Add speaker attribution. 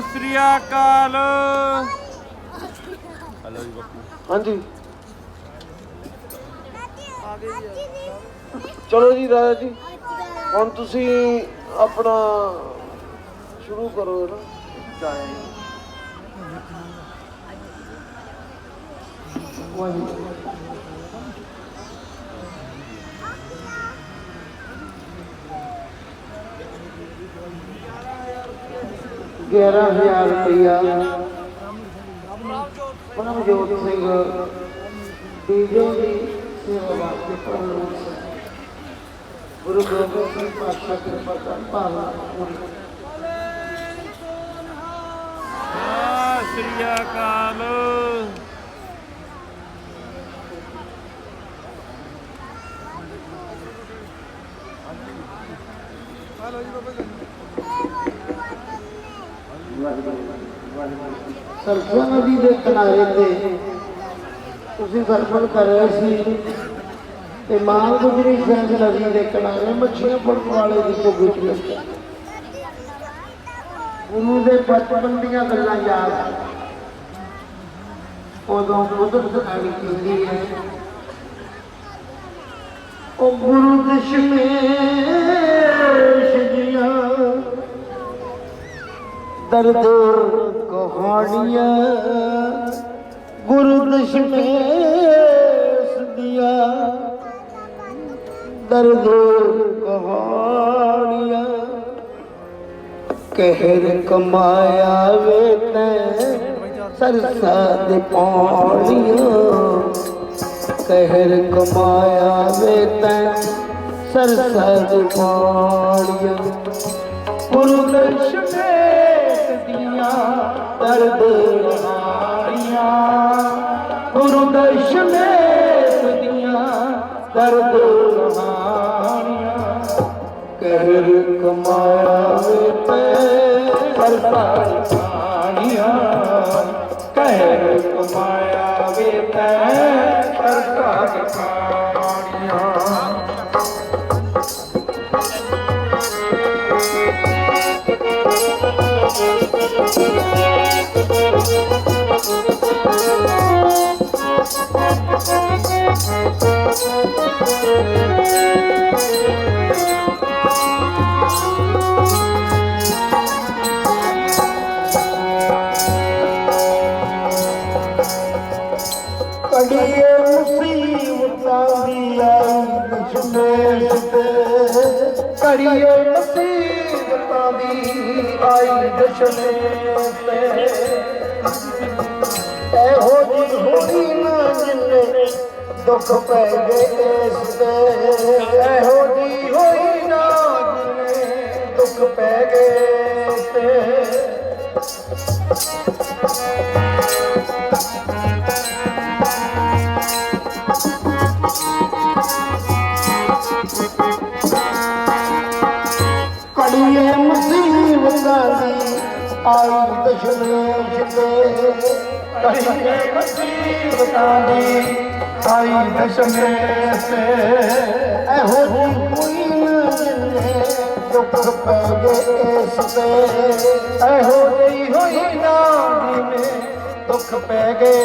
Speaker 1: ਸ੍ਰੀ
Speaker 2: ਹਾਂਜੀ। ਚਲੋ ਜੀ ਰਾਜਾ ਜੀ। ਹੁਣ ਤੁਸੀਂ ਆਪਣਾ ਸ਼ੁਰੂ ਕਰੋ ਨਾ। ਚਾਹੇ। ਵਾਹਿਗੁਰੂ 11000 ਰੁਪਇਆ ਪਰਮਜੋਤ ਸਿੰਘ ਬੀਜੋ ਦੀ ਸੇਵਾ ਵਾਸਤੇ ਪ੍ਰਵਾਨ ਗੁਰੂ ਗੋਬਿੰਦ ਸਿੰਘ ਪਾਤਸ਼ਾਹ ਕਿਰਪਾ ਕਰ ਭਾਲਾ ਪੂਰੀ
Speaker 1: ਸ੍ਰੀ ਅਕਾਲ ਹਲੋ ਜੀ ਬਾਬਾ ਜੀ
Speaker 2: ਸਰਸਾ ਨਦੀ ਦੇ ਕਿਨਾਰੇ ਤੇ ਤੁਸੀਂ ਸਰਫਲ ਕਰ ਰਹੇ ਸੀ ਤੇ ਮਾਂ ਗੁਜਰੀ ਸਿੰਘ ਨਦੀ ਦੇ ਕਿਨਾਰੇ ਮੱਛੀਆਂ ਫੜਨ ਵਾਲੇ ਦੀ ਭੁੱਖ ਚ ਗੁਰੂ ਦੇ ਬਚਪਨ ਦੀਆਂ ਗੱਲਾਂ ਯਾਦ ਉਦੋਂ ਕੁਦਰਤ ਆਈ ਕਹਿੰਦੀ ਹੈ। ਉਹ ਗੁਰੂ ਦਸ਼ਮੇਸ਼ ਦਰਦ ਕਹਾਣੀਆਂ ਗੁਰੂ ਦਸ਼ਮੇਸ਼ ਦੀਆਂ ਦਰਦ ਕਹਾਣੀਆਂ ਕਹਿਰ ਕਮਾਇਆ ਵੇ ਤੈਂ, ਸਰਸਾ ਦੇ ਪਾਣੀਆਂ ਕਹਿਰ ਕਮਾਇਆ ਵੇ ਤੈਂ, ਸਰਸਾ ਦੇ ਪਾਣੀਆਂ ਗੁਰੂ ਦਰਸ਼ਨੇਸ਼ ਦਰਦ ਰਹਾਣੀਆਂ, ਗੁਰੂ ਦਰਸ਼ਨੇਸ਼ ਦੀਆਂ ਦਰਦ ਰਹਾਣੀਆਂ। ਕਹਿਰ ਕਮਾਇਆ ਵੇ ਤੇ ਕਰਤਾ ਕਹਿਰ ਕਮਾਇਆ ਵੇ ਤੇ ਕਰਤਾ ਮੁਸੀਬਤਾਂ ਦੀ ਆਈ ਦਸ਼ਮੇਸ਼ ਤੇ। ਕੜੀਏ ਮੁਸੀਬਤਾਂ ਦੀ ਆਈ ਦਸ਼ਮੇਸ਼ ਤੇ ਇਹੋ ਜੀ ਹੋਈ ਨਾ ਜਿੰਨੇ ਦੁੱਖ ਪੈ ਗਏ ਇਸ ਤੇ ਇਹੋ ਜੀ ਹੋਈ ਨਾ ਜਿੰਨੇ ਦੁੱਖ ਪੈ ਗਏ ਤੇ ਕੜੀਏ ਮੁਸੀਬਤਾਂ ਦੀ ਆਈ ਦਸ਼ਮੇਸ਼ ਤੇ ਕੜੀਏ ਮੁਸੀਬਤਾਂ ਦੀ ਆਈ ਦਸ਼ਮੇਸ਼ ਤੇ ਇਹੋ ਜਿਹੀ ਕੋਈ ਨਾ ਜਿੰਨੇ ਦੁੱਖ ਪੈ ਗਏ ਇਸ ਤੇ ਇਹੋ ਜਿਹੀ ਹੋਈ ਨਾ ਜਿੰਨੇ ਦੁੱਖ ਪੈ ਗਏ।